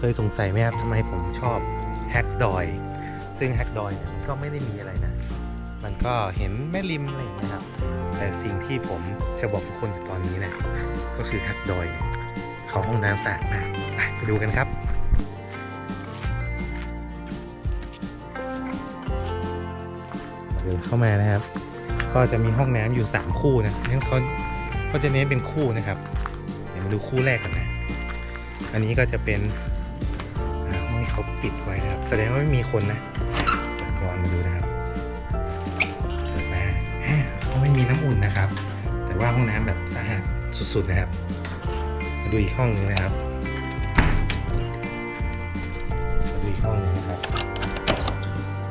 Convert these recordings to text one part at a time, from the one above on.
คนครับเคยสงสัยไหมครับทำไมผมชอบแฮกดอย ซึ่งแฮกดอยเนี่ยก็ไม่ได้มีอะไรนะ มันก็เห็นแม่ริมอะไรอย่างเงี้ยครับ แต่สิ่งที่ผมจะบอกทุกคนในตอนนี้นะก็คือแฮกดอยเนี่ยเขาห้องน้ำสะอาดมากไปดูกันครับเดินเข้ามานะครับ ก็จะมีห้องน้ำอยู่ 3 คู่นะงั้นเขาก็จะเน้นเป็นคู่นะครับ เดี๋ยวมาดูคู่แรกกันนะ อันนี้ก็จะเป็น เขาปิดไว้นะครับ แสดงว่าไม่มีคนนะเปิดก่อนมาดูนะครับเปิดมาอ่าเขาไม่มีน้ำอุ่นนะครับ แต่ว่าห้องน้ำแบบสะอาดสุดๆนะครับ มาดูอีกห้องหนึงนะครับมาดูอีกห้องหนึงนะครับ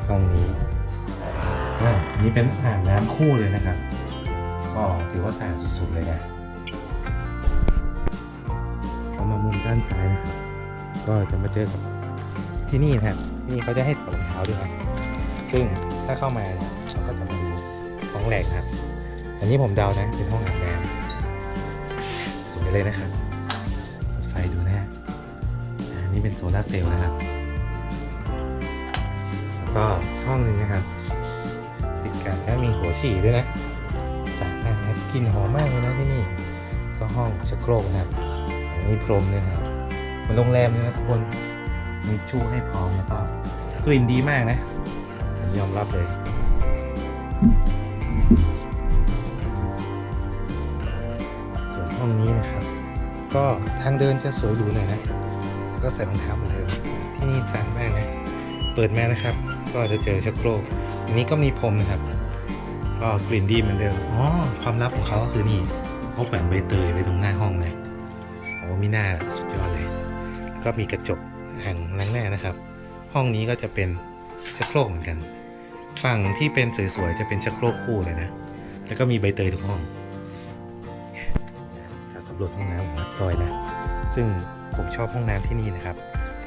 ห้องนี้อ่านนี้เป็นอ่างน้ำคู่เลยนะครับก็ถือว่าสะอาดสุดๆเลยนะพอามามุมด้านซ้ายนะครับก็จะมาเจอกับ ที่นี่นะครับที่นี่เขาจะให้ถอดรองเท้าด้วยครับ ซึ่งถ้าเข้ามาเนี่ยเราก็จะมาดูห้องแรกครับ อันนี้ผมเดานะเป็นห้องอาบน้ำสวยเลยนะครับเปิดไฟดูนะฮะอันนี้เป็นโซลาเซลล์นะครับแล้วก็ห้องหนึ่งนะครับ ติดกันแล้วมีหัวฉี่ด้วยนะสะอาดมากนะกลิ่นหอมมากเลยนะที่นี่ ก็ห้องชักโครกนะครับมีพรมนะครับเหมันโรงแรมเลยนะทุกคน มีชู่ให้พร้อมแล้วก็กลิ่นดีมากนะผมยอมรับเลยส่วนห้องนี้นะครับ ก็ทางเดินจะสวยหรูหน่อยนะ ก็ใส่รองเท้าเหมือนเดิมที่นี่สะอาดมากนะ เปิดมานะครับ ก็จะเจอชักโครกอันนี้ก็มีพรมนะครับ ก็กลิ่นดีเหมือนเดิมอ๋อความลับของเขาก็คือนี่เขาแขวนใบเตยไว้ตรงหน้าห้องเลยโอ้มีหน้าสุดยอดเลยแล้วก็มีกระจก แห่งล้างหน้านะครับ ห้องนี้ก็จะเป็นชักโครกเหมือนกัน ฝั่งที่เป็นสวยๆจะเป็นชักโครกคู่เลยนะ แล้วก็มีใบเตยทุกห้องกาสำรวจห้องน้ำของวัดอยนะ ซึ่งผมชอบห้องน้ำที่นี่นะครับ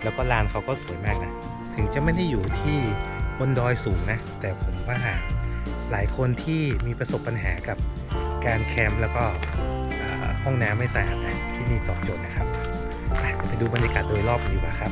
แล้วก็ลานเขาก็สวยมากนะ ถึงจะไม่ได้อยู่ที่บนดอยสูงนะ แต่ผมว่าหลายคนที่มีประสบปัญหากับการแคมป์แล้วก็ห้องน้ำไม่สะอาดนะที่นี่ตอบโจทย์นะครับ ไปดูบรรยากาศโดยรอบกันดีกว่าครับ